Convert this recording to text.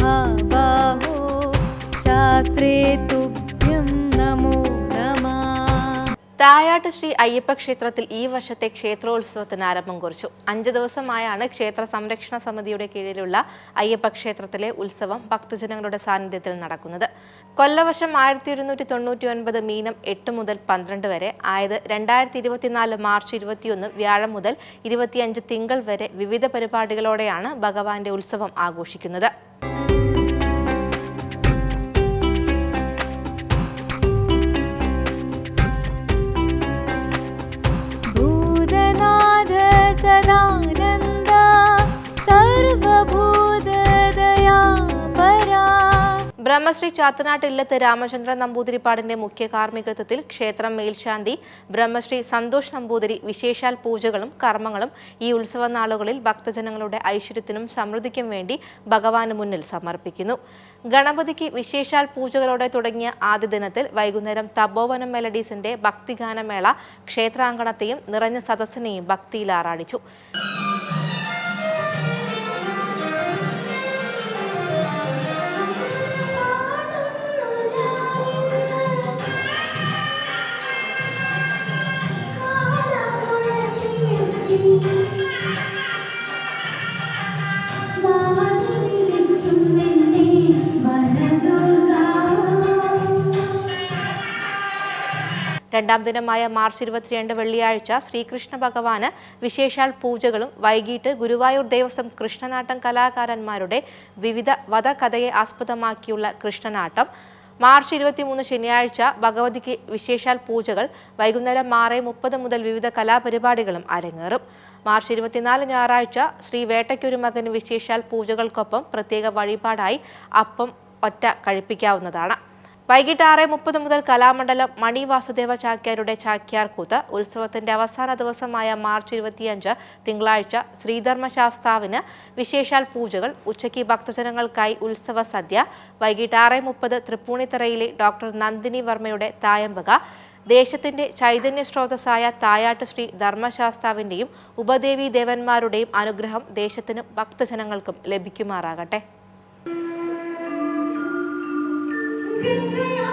महाबाहो शास्त्रे तुभ्यं नमो തായാട്ട് ശ്രീ അയ്യപ്പ ക്ഷേത്രത്തിൽ ഈ വർഷത്തെ ക്ഷേത്രോത്സവത്തിന് ആരംഭം കുറിച്ചു. അഞ്ച് ദിവസമായാണ് ക്ഷേത്ര സംരക്ഷണ സമിതിയുടെ കീഴിലുള്ള അയ്യപ്പ ക്ഷേത്രത്തിലെ ഉത്സവം ഭക്തജനങ്ങളുടെ സാന്നിധ്യത്തിൽ നടക്കുന്നത്. കൊല്ലവർഷം ആയിരത്തി ഇരുന്നൂറ്റി തൊണ്ണൂറ്റി ഒൻപത് മീനം എട്ട് മുതൽ പന്ത്രണ്ട് വരെ ആയത് രണ്ടായിരത്തി ഇരുപത്തിനാല് മാർച്ച് ഇരുപത്തിയൊന്ന് വ്യാഴം മുതൽ ഇരുപത്തിയഞ്ച് തിങ്കൾ വരെ വിവിധ പരിപാടികളോടെയാണ് ഭഗവാന്റെ ഉത്സവം ആഘോഷിക്കുന്നത്. ബ്രഹ്മശ്രീ ചാത്തനാട്ട് ഇല്ലത്ത് രാമചന്ദ്രൻ നമ്പൂതിരിപ്പാടിന്റെ മുഖ്യ കാർമ്മികത്വത്തിൽ ക്ഷേത്രം മേൽശാന്തി ബ്രഹ്മശ്രീ സന്തോഷ് നമ്പൂതിരി വിശേഷാൽ പൂജകളും കർമ്മങ്ങളും ഈ ഉത്സവ നാളുകളിൽ ഭക്തജനങ്ങളുടെ ഐശ്വര്യത്തിനും സമൃദ്ധിക്കും വേണ്ടി ഭഗവാന് മുന്നിൽ സമർപ്പിക്കുന്നു. ഗണപതിക്ക് വിശേഷാൽ പൂജകളോടെ തുടങ്ങിയ ആദ്യ ദിനത്തിൽ വൈകുന്നേരം തപോവനം മെലഡീസിന്റെ ഭക്തിഗാനമേള ക്ഷേത്രാങ്കണത്തെയും നിറഞ്ഞ സദസ്സിനെയും ഭക്തിയിൽ ആറാടിച്ചു. രണ്ടാം ദിനമായ മാർച്ച് ഇരുപത്തിരണ്ട് വെള്ളിയാഴ്ച ശ്രീകൃഷ്ണ ഭഗവാന് വിശേഷാൽ പൂജകളും വൈകിട്ട് ഗുരുവായൂർ ദേവസ്വം കൃഷ്ണനാട്ടം കലാകാരന്മാരുടെ വിവിധ വധകഥയെ ആസ്പദമാക്കിയുള്ള കൃഷ്ണനാട്ടം. മാർച്ച് ഇരുപത്തിമൂന്ന് ശനിയാഴ്ച ഭഗവതിക്ക് വിശേഷാൽ പൂജകൾ വൈകുന്നേരം ആറ് മുപ്പത് മുതൽ വിവിധ കലാപരിപാടികളും അരങ്ങേറും. മാർച്ച് ഇരുപത്തിനാല് ഞായറാഴ്ച ശ്രീ വേട്ടയ്ക്കൊരു മകന് വിശേഷാൽ പൂജകൾക്കൊപ്പം പ്രത്യേക വഴിപാടായി അപ്പം ഒറ്റ കഴിപ്പിക്കാവുന്നതാണ്. വൈകിട്ട് ആറ് മുപ്പത് മുതൽ കലാമണ്ഡലം മണി വാസുദേവ ചാക്യാരുടെ ചാക്യാർ കൂത്ത് ഉത്സവത്തിന്റെ അവസാന ദിവസമായ മാർച്ച് ഇരുപത്തിയഞ്ച് തിങ്കളാഴ്ച ശ്രീധർമ്മശാസ്താവിന് വിശേഷാൽ പൂജകൾ. ഉച്ചയ്ക്ക് ഭക്തജനങ്ങൾക്കായി ഉത്സവ സദ്യ. വൈകിട്ട് ആറ് മുപ്പത് തൃപ്പൂണിത്തറയിലെ ഡോക്ടർ നന്ദിനി വർമ്മയുടെ തായമ്പക. ദേശത്തിന്റെ ചൈതന്യ സ്രോതസ്സായ തായാട്ട് ശ്രീ ധർമ്മശാസ്താവിന്റെയും ഉപദേവി ദേവന്മാരുടെയും അനുഗ്രഹം ദേശത്തിനും ഭക്തജനങ്ങൾക്കും ലഭിക്കുമാറാകട്ടെ. can